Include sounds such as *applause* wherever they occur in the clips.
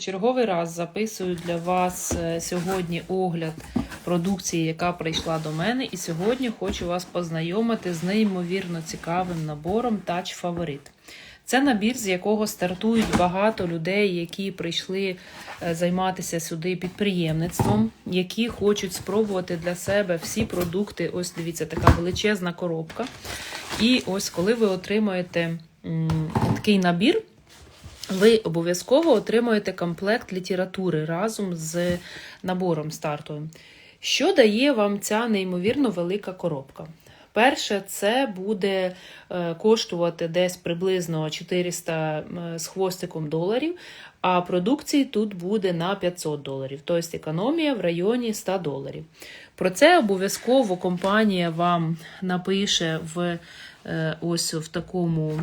Черговий раз записую для вас е, сьогодні огляд продукції, яка прийшла до мене. І сьогодні хочу вас познайомити з неймовірно цікавим набором Touch Favorite. Це набір, з якого стартують багато людей, які прийшли е, займатися сюди підприємництвом, які хочуть спробувати для себе всі продукти. Ось дивіться, така величезна коробка. І ось коли ви отримаєте такий набір. Ви обов'язково отримуєте комплект літератури разом з набором стартовим. Що дає вам ця неймовірно велика коробка? Перше, це буде е, коштувати десь приблизно 400 е, з хвостиком доларів, а продукції тут буде на 500 доларів, тобто економія в районі 100 доларів. Про це обов'язково компанія вам напише в е, ось в такому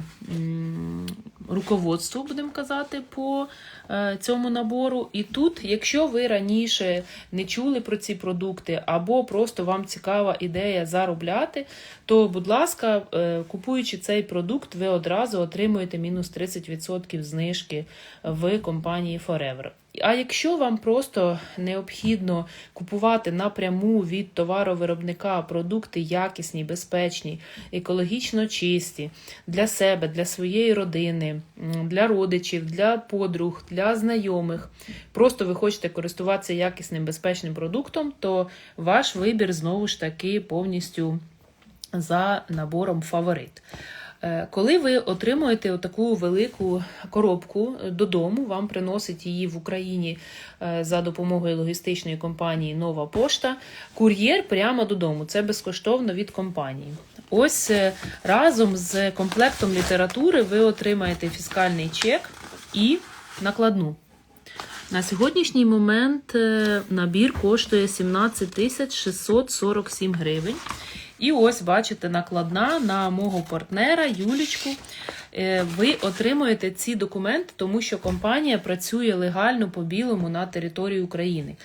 руководству, будемо казати, по е, цьому набору. І тут, якщо ви раніше не чули про ці продукти, або просто вам цікава ідея заробляти, то, будь ласка, е, купуючи цей продукт, ви одразу отримуєте мінус 30% знижки в компанії Forever. А якщо вам просто необхідно купувати напряму від товаровиробника продукти якісні, безпечні, екологічно чисті для себе, для своєї родини, для родичів, для подруг, для знайомих, просто ви хочете користуватися якісним безпечним продуктом, то ваш вибір знову ж таки повністю за набором фаворит. Е, Коли ви отримуєте таку велику коробку додому, вам приносить її в Україні е, за допомогою логістичної компанії Нова Пошта, кур'єр прямо додому. Це безкоштовно від компанії. Ось е, разом з комплектом літератури ви отримаєте фіскальний чек і накладну. На сьогоднішній момент е, набір коштує 17 тисяч 647 гривень. І ось, бачите, накладна на мого партнера Юлічку. Е, Ви отримуєте ці документи, тому що компанія працює легально по білому на території України.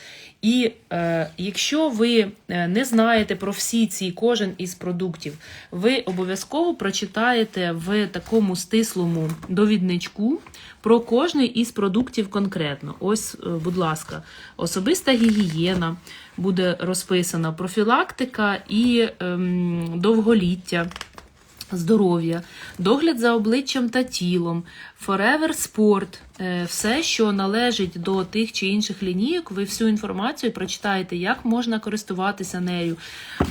І е, якщо ви е, не знаєте про всі ці кожен із продуктів, ви обов'язково прочитаєте в такому стислому довідничку про кожний із продуктів конкретно. Ось, е, будь ласка, особиста гігієна буде розписана, профілактика і ем, довголіття. Здоров'я, догляд за обличчям та тілом, Forever Sport, е, все, що належить до тих чи інших лінійок, ви всю інформацію прочитаєте, як можна користуватися нею.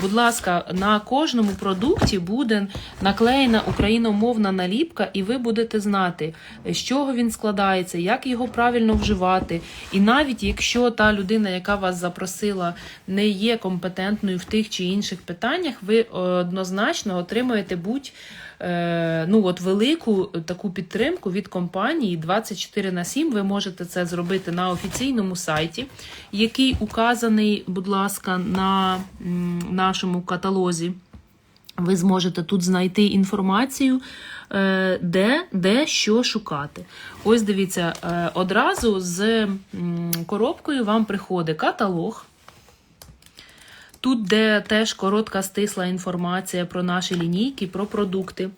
Будь ласка, на кожному продукті буде наклеєна україномовна наліпка, і ви будете знати, з чого він складається, як його правильно вживати. І навіть якщо та людина, яка вас запросила, не є компетентною в тих чи інших питаннях, ви однозначно отримаєте будь е, ну, от велику таку підтримку від компанії 24 на 7. Ви можете це зробити на офіційному сайті, який указаний, будь ласка, на нашому каталозі. Ви зможете тут знайти інформацію, е, де, де що шукати. Ось дивіться, е, одразу з коробкою вам приходить каталог. Тут, де теж коротка стисла інформація про наші лінійки, про продукти.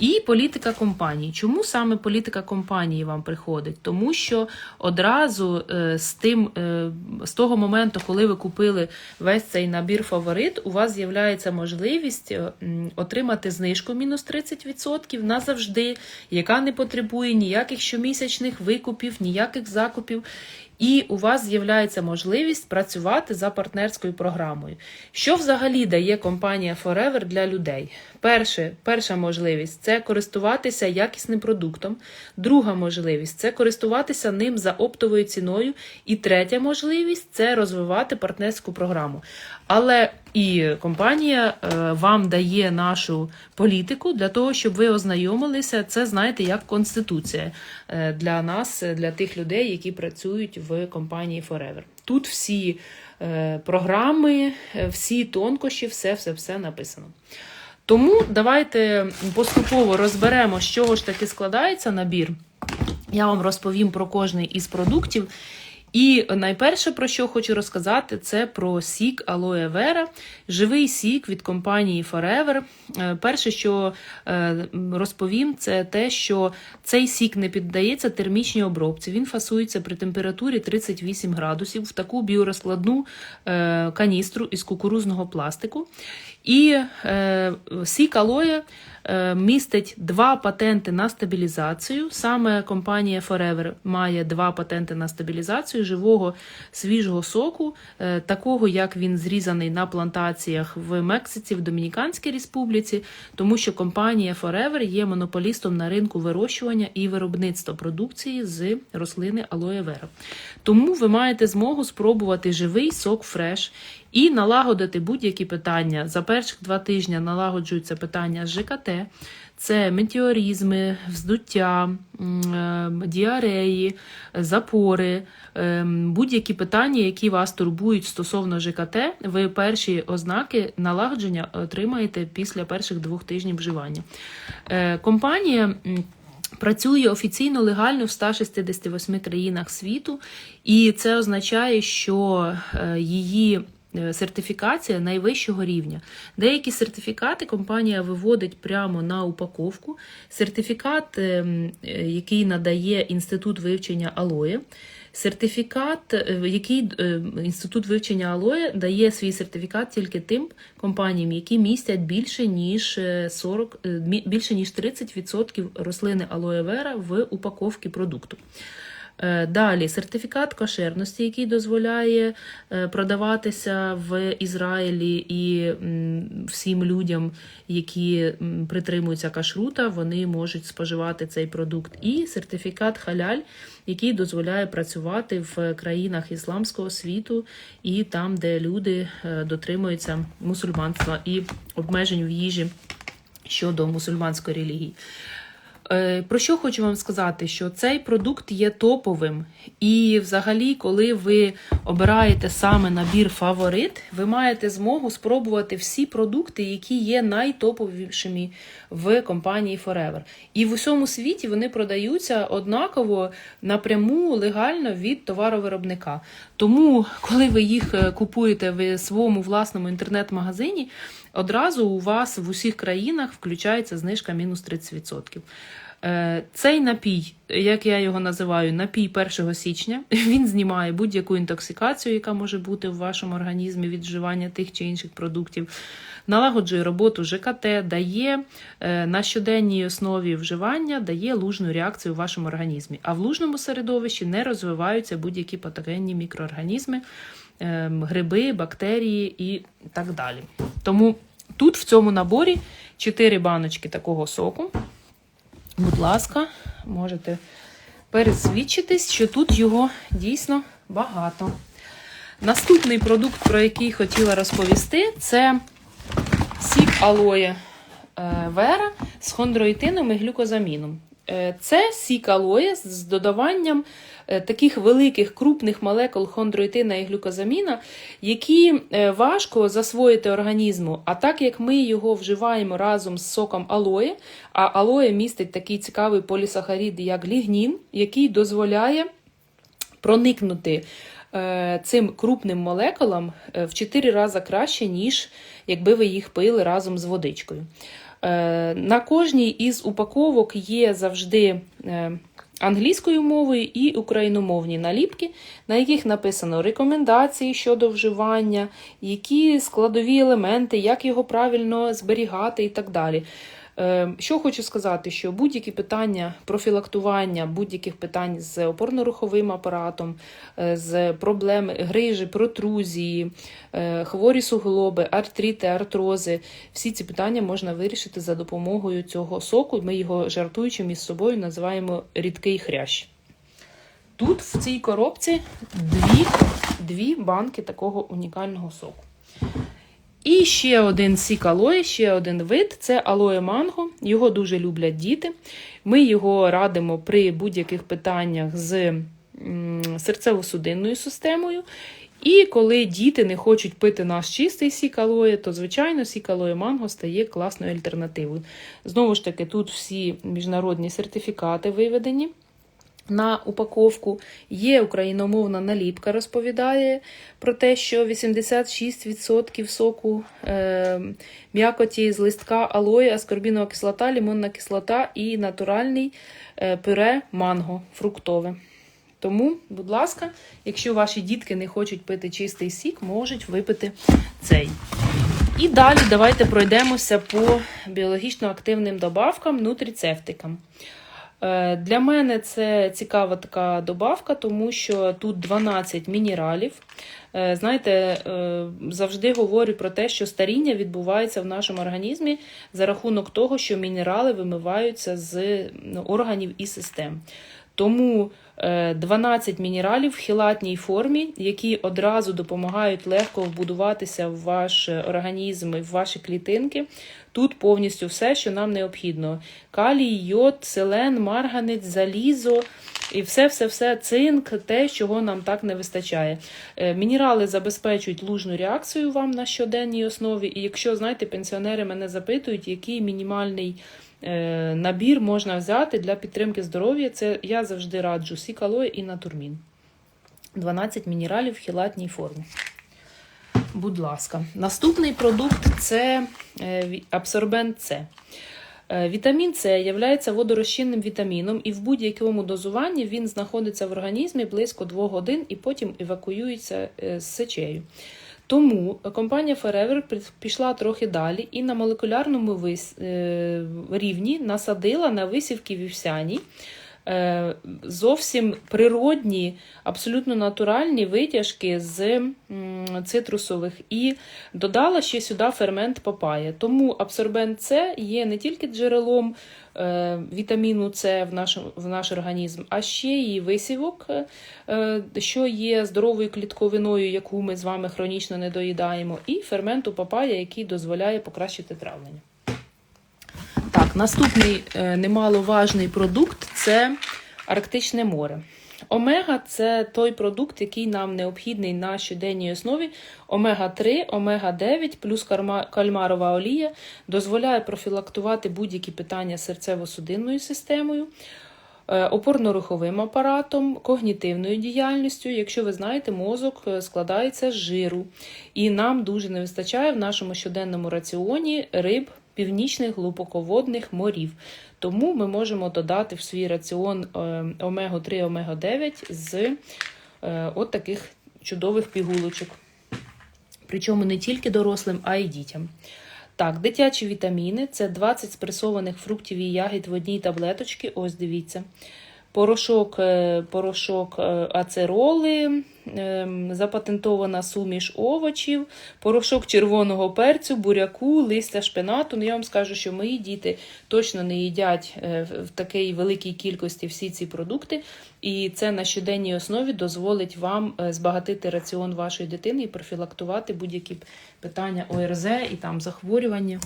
І політика компанії. Чому саме політика компанії вам приходить? Тому що одразу е, з тим, е, з того моменту, коли ви купили весь цей набір фаворит, у вас з'являється можливість е, отримати знижку мінус 30% назавжди, яка не потребує ніяких щомісячних викупів, ніяких закупів. І у вас з'являється можливість працювати за партнерською програмою. Що взагалі дає компанія Forever для людей? Перше, перша можливість це користуватися якісним продуктом. Друга можливість це користуватися ним за оптовою ціною. І третя можливість це розвивати партнерську програму. Але і компанія е, вам дає нашу політику для того, щоб ви ознайомилися. Це знаєте як конституція е, для нас, е, для тих людей, які працюють в компанії Forever. Тут всі програми, всі тонкощі, все, все, все написано. Тому давайте поступово розберемо, з чого ж таки складається набір. Я вам розповім про кожний із продуктів. І найперше, про що хочу розказати, це про сік Aloe Vera, живий сік від компанії Forever. Е, Перше, що е, розповім, це те, що цей сік не піддається термічній обробці. Він фасується при температурі 38 градусів в таку біорозкладну е, каністру із кукурузного пластику. І сік алоє містить два патенти на стабілізацію. Саме компанія Forever має два патенти на стабілізацію живого свіжого соку, е, такого як він зрізаний на плантаціях в Мексиці, в Домініканській Республіці, тому що компанія Forever є монополістом на ринку вирощування і виробництва продукції з рослини алоє вера. Тому ви маєте змогу спробувати живий сок фреш і налагодити будь-які питання. За перших два тижні налагоджуються питання з ЖКТ, це метеоризми, вздуття, е, діареї, запори, е, будь-які питання, які вас турбують стосовно ЖКТ, ви перші ознаки налагодження отримаєте після перших двох тижнів вживання. Е, Компанія. Працює офіційно легально в 168 країнах світу, і це означає, що її сертифікація найвищого рівня. Деякі сертифікати компанія виводить прямо на упаковку. Сертифікат, ем, е, який надає Інститут вивчення алоє. Сертифікат, е, який е, інститут вивчення алоє дає свій сертифікат тільки тим компаніям, які містять більше ніж е, 40, е, більше ніж 30% рослини алоє вера в упаковці продукту. Е, Далі сертифікат кошерності, який дозволяє е, продаватися в Ізраїлі і всім людям, які притримуються кашрута, вони можуть споживати цей продукт. І сертифікат халяль, який дозволяє працювати в країнах ісламського світу і там, де люди е, дотримуються мусульманства і обмежень в їжі щодо мусульманської релігії. Е, Про що хочу вам сказати, що цей продукт є топовим, і взагалі, коли ви обираєте саме набір фаворит, ви маєте змогу спробувати всі продукти, які є найтоповішими в компанії Forever. І в усьому світі вони продаються однаково напряму легально від товаровиробника. Тому, коли ви їх е, купуєте в своєму власному інтернет-магазині, одразу у вас в усіх країнах включається знижка мінус 30%. Е, Цей напій, як я його називаю, напій 1 січня, *laughs* він знімає будь-яку інтоксикацію, яка може бути в вашому організмі від вживання тих чи інших продуктів, налагоджує роботу ЖКТ, дає е, на щоденній основі вживання, дає лужну реакцію в вашому організмі. А в лужному середовищі не розвиваються будь-які патогенні мікроорганізми, гриби, бактерії і так далі. Тому тут в цьому наборі 4 баночки такого соку. Будь ласка, можете пересвідчитись, що тут його дійсно багато. Наступний продукт, про який хотіла розповісти, це сік алоє е, вера з хондроїтином і глюкозаміном. Е, Це сік алоє з додаванням е, таких великих крупних молекул хондроїтина і глюкозаміна, які е, важко засвоїти організму. А так як ми його вживаємо разом з соком алоє, а алоє містить такий цікавий полісахарід, як лігнін, який дозволяє проникнути цим крупним молекулам в 4 рази краще, ніж якби ви їх пили разом з водичкою. Е, На кожній із упаковок є завжди е, англійською мовою і україномовні наліпки, на яких написано рекомендації щодо вживання, які складові елементи, як його правильно зберігати і так далі. Е, Що хочу сказати, що будь-які питання профілактування, будь-яких питань з опорно-руховим апаратом, е, з проблеми грижі, протрузії, е, хворі суглоби, артрити, артрози, всі ці питання можна вирішити за допомогою цього соку. Ми його жартуючи між собою називаємо рідкий хрящ. Тут в цій коробці дві, дві банки такого унікального соку. І ще один сік алоє, ще один вид це алоє манго. Його дуже люблять діти. Ми його радимо при будь-яких питаннях з серцево-судинною системою. І коли діти не хочуть пити наш чистий сік алоє, то, звичайно, сік алоє манго стає класною альтернативою. Знову ж таки, тут всі міжнародні сертифікати виведені. На упаковку. Є україномовна наліпка, розповідає про те, що 86% соку е, м'якоті з листка алої, аскорбінова кислота, лимонна кислота і натуральний е, пюре манго фруктове. Тому, будь ласка, якщо ваші дітки не хочуть пити чистий сік, можуть випити цей. І далі давайте пройдемося по біологічно активним добавкам, нутріцептикам. Е, Для мене це цікава така добавка, тому що тут 12 мінералів. Е, Знаєте, е, завжди говорю про те, що старіння відбувається в нашому організмі за рахунок того, що мінерали вимиваються з ну, органів і систем. Тому е, 12 мінералів в хілатній формі, які одразу допомагають легко вбудуватися в ваш організм і в ваші клітинки. Тут повністю все, що нам необхідно: калій, йод, селен, марганець, залізо. І все-все-все цинк, те, чого нам так не вистачає. Е, Мінерали забезпечують лужну реакцію вам на щоденній основі. І якщо, знаєте, пенсіонери мене запитують, який мінімальний е, набір можна взяти для підтримки здоров'я, це я завжди раджу сікалой і натурмін. 12 мінералів в хілатній формі. Будь ласка. Наступний продукт це е, абсорбент С. Е, Вітамін С є водорозчинним вітаміном, і в будь-якому дозуванні він знаходиться в організмі близько 2 годин і потім евакуюється е, з сечею. Тому компанія Forever пішла трохи далі і на молекулярному рівні насадила на висівки вівсяні зовсім природні, абсолютно натуральні витяжки з цитрусових і додала ще сюди фермент папaya. Тому абсорбент С є не тільки джерелом е, вітаміну С в наш, в наш організм, а ще і висівок, е, що є здоровою клітковиною, яку ми з вами хронічно не доїдаємо, і ферменту папая, який дозволяє покращити травлення. Так, наступний е, немаловажний продукт це Арктичне море. Омега це той продукт, який нам необхідний на щоденній основі. Омега-3, омега-9 плюс кальмарова олія дозволяє профілактувати будь-які питання серцево-судинною системою, е, опорно-руховим апаратом, когнітивною діяльністю. Якщо ви знаєте, мозок е, складається з жиру, і нам дуже не вистачає в нашому щоденному раціоні риб північних глибоководних морів. Тому ми можемо додати в свій раціон омегу-3, омега 9 з е, от таких чудових пігулочок. Причому не тільки дорослим, а й дітям. Так, дитячі вітаміни це 20 спресованих фруктів і ягід в одній таблеточці. Ось дивіться. Порошок, е, порошок е, ацероли, ем, запатентована суміш овочів, порошок червоного перцю, буряку, листя шпинату. Ну, я вам скажу, що мої діти точно не їдять е, в такій великій кількості всі ці продукти, і це на щоденній основі дозволить вам е, збагатити раціон вашої дитини і профілактувати будь-які питання ОРЗ і там захворювання.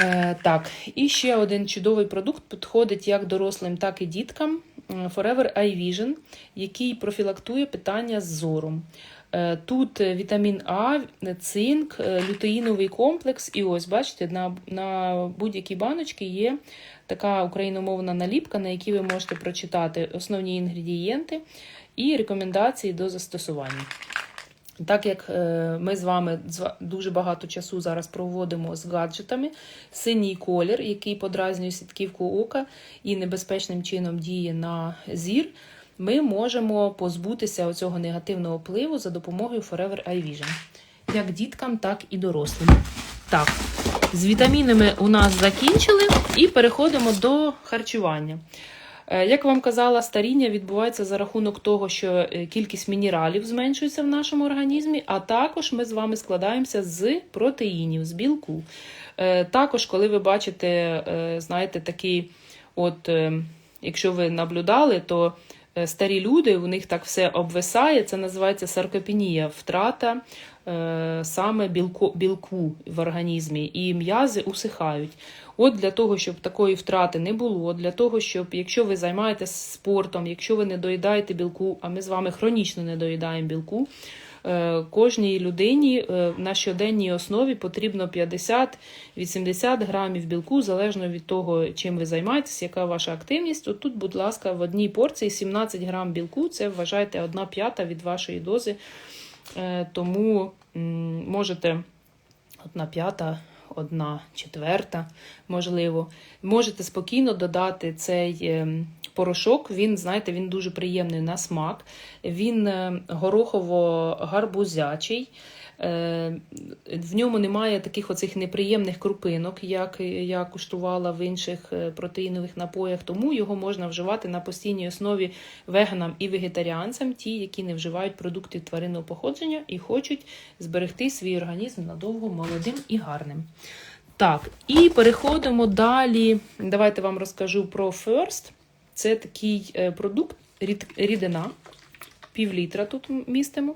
Е, так, і ще один чудовий продукт підходить як дорослим, так і діткам. Е, Forever Eye Vision, який профілактує питання з зором. Е, Тут вітамін А, цинк, лютеїновий комплекс. І ось, бачите, на, на будь-якій баночці є така україномовна наліпка, на якій ви можете прочитати основні інгредієнти і рекомендації до застосування. Так як е, ми з вами дуже багато часу зараз проводимо з гаджетами, синій колір, який подразнює сітківку ока і небезпечним чином діє на зір, ми можемо позбутися цього негативного впливу за допомогою Forever Eye Vision. Як діткам, так і дорослим. Так, з вітамінами у нас закінчили і переходимо до харчування. Е, Як вам казала, старіння відбувається за рахунок того, що е, кількість мінералів зменшується в нашому організмі, а також ми з вами складаємося з протеїнів, з білку. Е, Також, коли ви бачите, знаєте, такий, от, якщо ви наблюдали, то старі люди, у них так все обвисає, це називається саркопенія, втрата саме білку, білку в організмі, і м'язи усихають. От для того, щоб такої втрати не було, для того, щоб якщо ви займаєтесь спортом, якщо ви не доїдаєте білку, а ми з вами хронічно не доїдаємо білку, Е, Кожній людині е, на щоденній основі потрібно 50-80 грамів білку, залежно від того, чим ви займаєтесь, яка ваша активність. От тут, будь ласка, в одній порції 17 грам білку, це вважайте одна п'ята від вашої дози. Е, Тому можете одна п'ята, одна четверта, можливо. Можете спокійно додати цей ем, порошок. Він, знаєте, він дуже приємний на смак. Він е, горохово-гарбузячий. Е, В ньому немає таких оцих неприємних крупинок, як я куштувала в інших е, протеїнових напоях, тому його можна вживати на постійній основі веганам і вегетаріанцям, ті, які не вживають продуктів тваринного походження і хочуть зберегти свій організм надовго молодим і гарним. Так, і переходимо далі. Давайте вам розкажу про First. Це такий е, продукт, рід- рідина, пів літра тут містимо.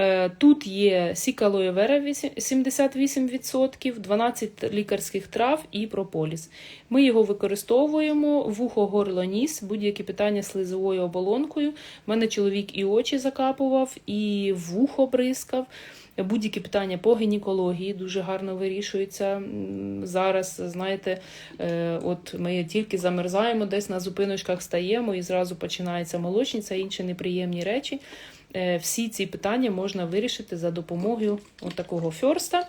Е, Тут є сік алоє вера вісім- 78%, 12 лікарських трав і прополіс. Ми його використовуємо вухо, горло, ніс, будь-які питання слизовою оболонкою. У мене чоловік і очі закапував, і вухо бризкав. Будь-які питання по гінекології дуже гарно вирішуються. Зараз, знаєте, е, от ми тільки замерзаємо, десь на зупиночках стаємо і зразу починається молочниця, інші неприємні речі. Е, Всі ці питання можна вирішити за допомогою от такого фьорста,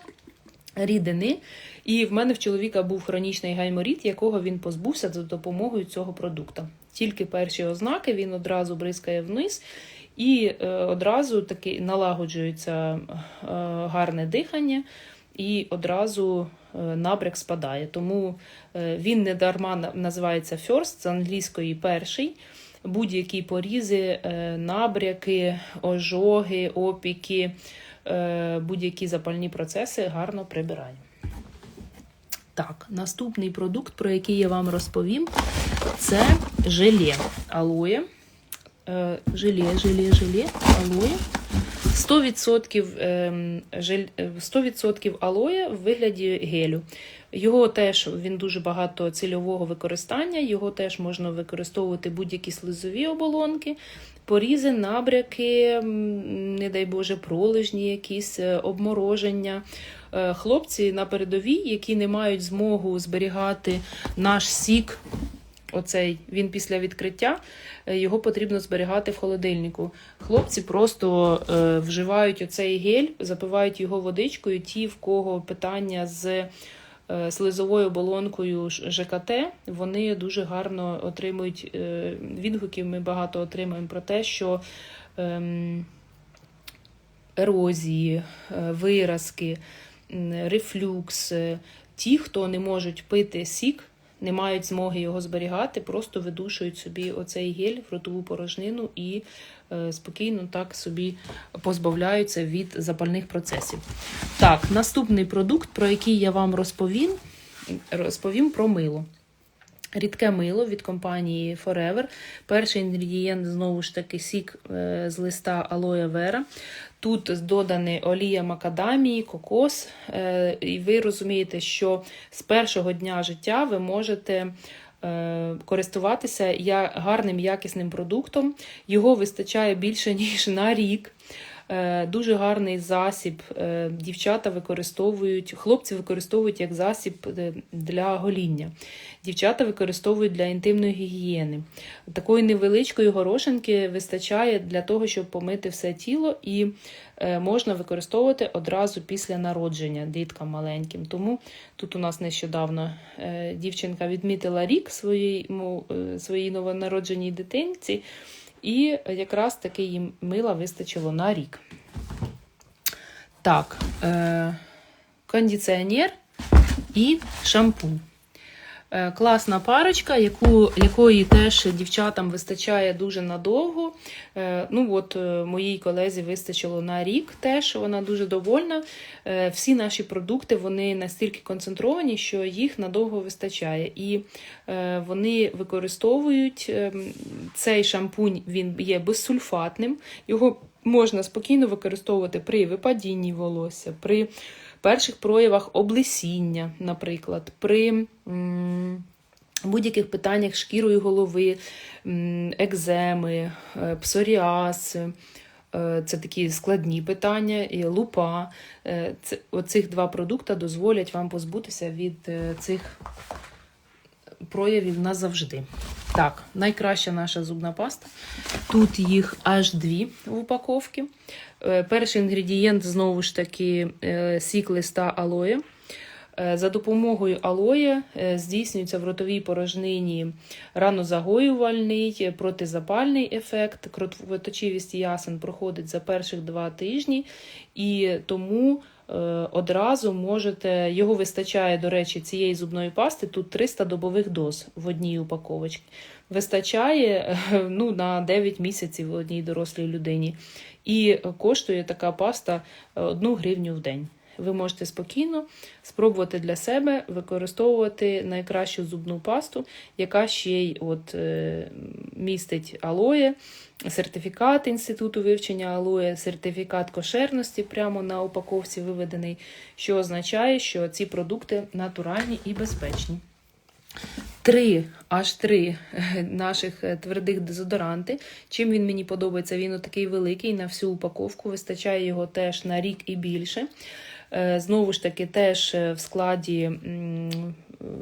рідини. І в мене в чоловіка був хронічний гайморіт, якого він позбувся за допомогою цього продукту. Тільки перші ознаки він одразу бризкає вниз, і е, одразу таки налагоджується е, гарне дихання, і одразу е, набряк спадає. Тому він не дарма називається first, з англійської перший. Будь-які порізи, набряки, ожоги, опіки, будь-які запальні процеси гарно прибирає. Так, наступний продукт, про який я вам розповім, це желе алоє. Е, Желе, желе, желе, алоє. 100%, ем, е, 100% алоє в вигляді гелю. Його теж він дуже багато цільового використання, його теж можна використовувати будь-які слизові оболонки, порізи, набряки, не дай Боже, пролежні, якісь е, обмороження. Хлопці на передовій, які не мають змогу зберігати наш сік. Оцей він після відкриття е, його потрібно зберігати в холодильнику. Хлопці просто е, вживають оцей гель, запивають його водичкою. Ті, в кого питання з е, слизовою оболонкою ЖКТ, вони дуже гарно отримують е, відгуків. Ми багато отримуємо про те, що ем, ерозії, е, виразки, м, рефлюкс. е, Ті, хто не можуть пити сік, не мають змоги його зберігати, просто видушують собі оцей гель в ротову порожнину і е, спокійно так собі позбавляються від запальних процесів. Так, наступний продукт, про який я вам розповім, розповім про мило. Рідке мило від компанії Forever. Перший інгредієнт знову ж таки сік е, з листа алоє вера. Тут додані олія макадамії, кокос. Е, І ви розумієте, що з першого дня життя ви можете е, користуватися я- гарним якісним продуктом. Його вистачає більше, ніж на рік. Е, Дуже гарний засіб. е, Дівчата використовують, хлопці використовують як засіб е, для гоління. Дівчата використовують для інтимної гігієни. Такої невеличкої горошинки вистачає для того, щоб помити все тіло, і можна використовувати одразу після народження діткам маленьким. Тому тут у нас нещодавно дівчинка відмітила рік своїй, своїй новонародженій дитинці. І якраз таки їм мила вистачило на рік. Так, е, кондиціонер і шампунь. Е, класна парочка, яку, якої теж дівчатам вистачає дуже надовго. Е, ну от е, Моїй колезі вистачило на рік теж, вона дуже довольна. Всі наші продукти вони настільки концентровані, що їх надовго вистачає. І вони використовують цей шампунь, він є безсульфатним. Його можна спокійно використовувати при випадінні волосся, при перших проявах облесіння, наприклад, при будь-яких питаннях шкірою голови, екземи, е, псоріаз, Е, Це такі складні питання, і лупа. Е, Це, оцих два продукти дозволять вам позбутися від цих проявів назавжди. Так, найкраща наша зубна паста. Тут їх аж дві в упаковці. Е, Перший інгредієнт знову ж таки е, сік листа алоє. Е, За допомогою алоє здійснюється в ротовій порожнині ранозагоювальний, протизапальний ефект. Кровоточивість ясен проходить за перших два тижні, і тому одразу можете, його вистачає, до речі, цієї зубної пасти, тут 300 добових доз в одній упаковочці. Вистачає е, ну, на 9 місяців одній дорослій людині. І коштує така паста 1 гривню в день. Ви можете спокійно спробувати для себе використовувати найкращу зубну пасту, яка ще й от, е, містить алоє, сертифікат Інституту вивчення алоє, сертифікат кошерності прямо на упаковці виведений, що означає, що ці продукти натуральні і безпечні. Три, аж три е, наших е, твердих дезодоранти. Чим він мені подобається? Він такий великий на всю упаковку, вистачає його теж на рік і більше. Е, Знову ж таки, теж е, в складі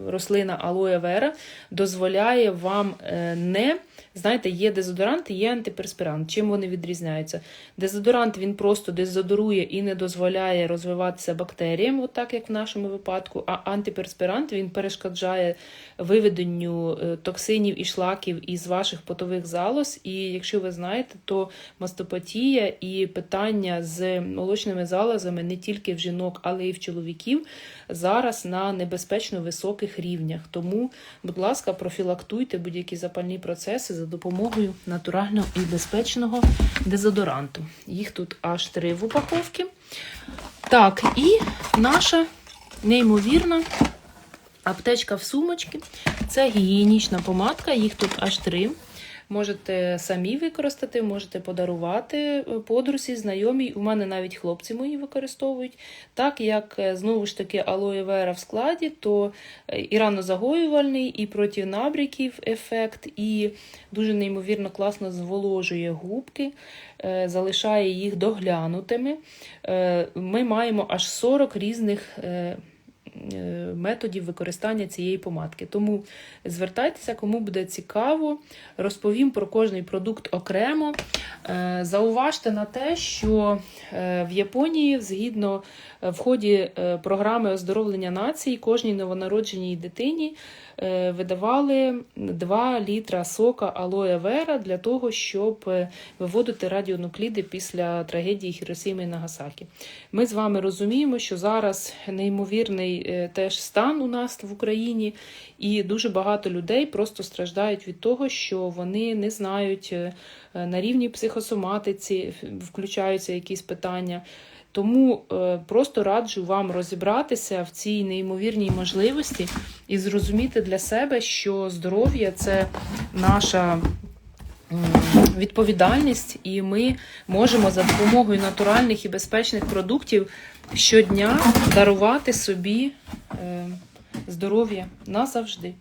рослина алоє вера дозволяє вам е, не. Знаєте, є дезодорант і є антиперспірант. Чим вони відрізняються? Дезодорант він просто дезодорує і не дозволяє розвиватися бактеріям, от так як в нашому випадку. А антиперспірант він перешкоджає виведенню токсинів і шлаків із ваших потових залоз. І якщо ви знаєте, то мастопатія і питання з молочними залозами не тільки в жінок, але й в чоловіків зараз на небезпечно високих рівнях. Тому, будь ласка, профілактуйте будь-які запальні процеси за допомогою натурального і безпечного дезодоранту. Їх тут аж три в упаковці. Так, і наша неймовірна аптечка в сумочці. Це гігієнічна помадка, їх тут аж три. Можете самі використати, можете подарувати е, подрузі, знайомій. У мене навіть хлопці мої використовують. Так як е, знову ж таки алоє вера в складі, то е, і ранозагоювальний, і проти набряків ефект, і дуже неймовірно класно зволожує губки, залишає їх доглянутими. Ми маємо аж 40 різних. Е, методів використання цієї помадки. Тому звертайтеся, кому буде цікаво, розповім про кожний продукт окремо. Е, Зауважте на те, що е, в Японії, згідно в ході програми оздоровлення нації, кожній новонародженій дитині видавали 2 літра сока алоє вера для того, щоб е, виводити радіонукліди після трагедії Хіросіми і Нагасакі. Ми з вами розуміємо, що зараз неймовірний е, теж стан у нас в Україні, і дуже багато людей просто страждають від того, що вони не знають е, на рівні психосоматиці, включаються якісь питання. Тому е, просто раджу вам розібратися в цій неймовірній можливості і зрозуміти для себе, що здоров'я це наша відповідальність, і ми можемо за допомогою натуральних і безпечних продуктів щодня дарувати собі е, здоров'я назавжди.